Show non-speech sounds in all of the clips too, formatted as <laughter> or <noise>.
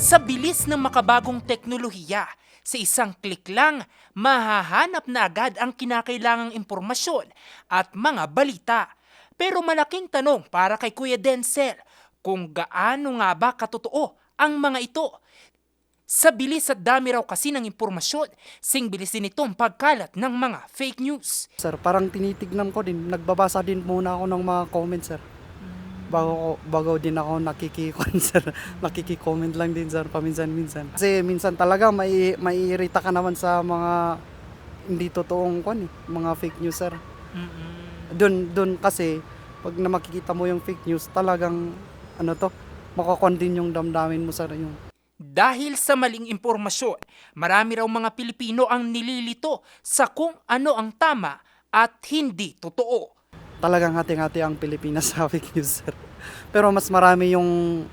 Sa bilis ng makabagong teknolohiya, sa isang klik lang, mahahanap na agad ang kinakailangang impormasyon at mga balita. Pero malaking tanong para kay Kuya Denzel, kung gaano nga ba katotoo ang mga ito? Sa bilis at dami raw kasi ng impormasyon, sing bilis din itong pagkalat ng mga fake news. Sir, parang tinitignan ko din, nagbabasa din muna ako ng mga comments, sir. Bago, bago din ako nakikikon, sir. <laughs> Nakikicomment lang din, sir, paminsan-minsan. Kasi minsan talaga may maiirita ka naman sa mga hindi totoong kon, eh, mga fake news, sir. Doon, doon kasi, pag na makikita mo yung fake news, talagang, ano to, makakon din yung damdamin mo, sir. Yung, Dahil sa maling impormasyon, marami raw mga Pilipino ang nililito sa kung ano ang tama at hindi totoo. Talagang hati-hati ang Pilipinas sa fake news. Pero mas marami yung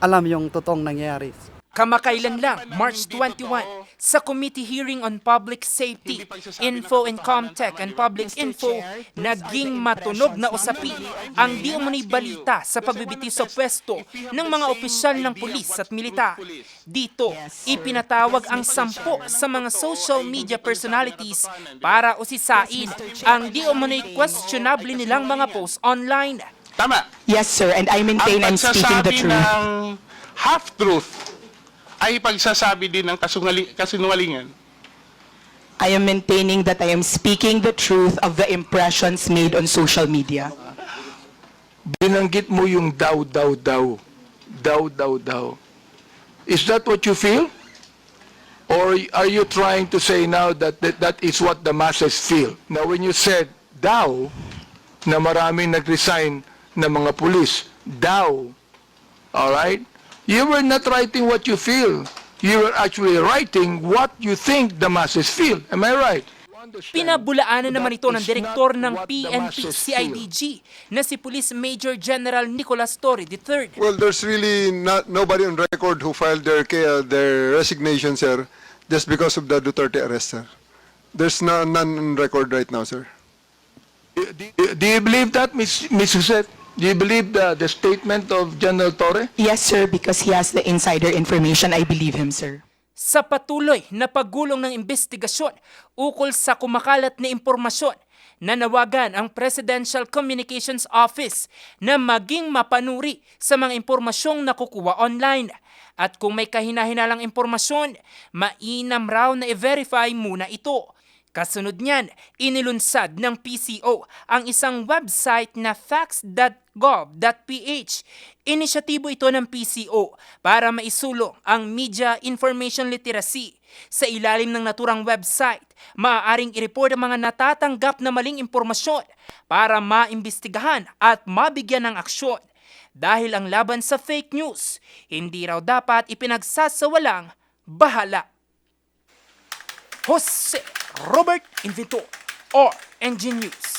alam yung totoong nangyayari. Kamakailan lang, March 21, sa Committee Hearing on Public Safety, Info and Comtech and Public Info, naging matunog na usapin ang di umano'y balita sa pagbibiti sa pwesto ng mga opisyal ng pulis at militar. Dito, ipinatawag ang sampo sa mga social media personalities para usisain ang di umano'y questionable nilang mga posts online. Tama. Yes, sir, and I maintain I'm speaking the pagsasabi truth. ng half-truth ay pagsasabi din ng kasinungalingan. I am maintaining that I am speaking the truth of the impressions made on social media. binanggit mo yung daw, daw, daw. Daw, daw, daw. Is that what you feel? Or are you trying to say now that that, that is what the masses feel? Now, when you said daw, na maraming nag-resign na mga pulis, daw, all right? You were not writing what you feel. You were actually writing what you think the masses feel. Am I right? Pinabulaanan naman ito ng direktor ng what the PNP masses CIDG na si Police Major General Nicolas Torre III. Well, there's really not nobody on record who filed their their resignation, sir, just because of the Duterte arrest, sir. There's no, none on record right now, sir. Do do you believe that, Ms. Ms. Josette? Do you believe the, the statement of General Torre? Yes, sir, because he has the insider information. I believe him, sir. Sa patuloy na paggulong ng investigasyon ukol sa kumakalat na impormasyon, nanawagan ang Presidential Communications Office na maging mapanuri sa mga impormasyong nakukuha online. At kung may kahinahinalang impormasyon, mainam raw na i-verify muna ito. Kasunod niyan, inilunsad ng PCO ang isang website na facts.gov.ph. Inisyatibo ito ng PCO para maisulong ang media information literacy. Sa ilalim ng naturang website, maaaring i-report ang mga natatanggap na maling impormasyon para maimbestigahan at mabigyan ng aksyon. Dahil ang laban sa fake news, hindi raw dapat ipinagsasawalang bahala. Jose Robert Invento or Engine News.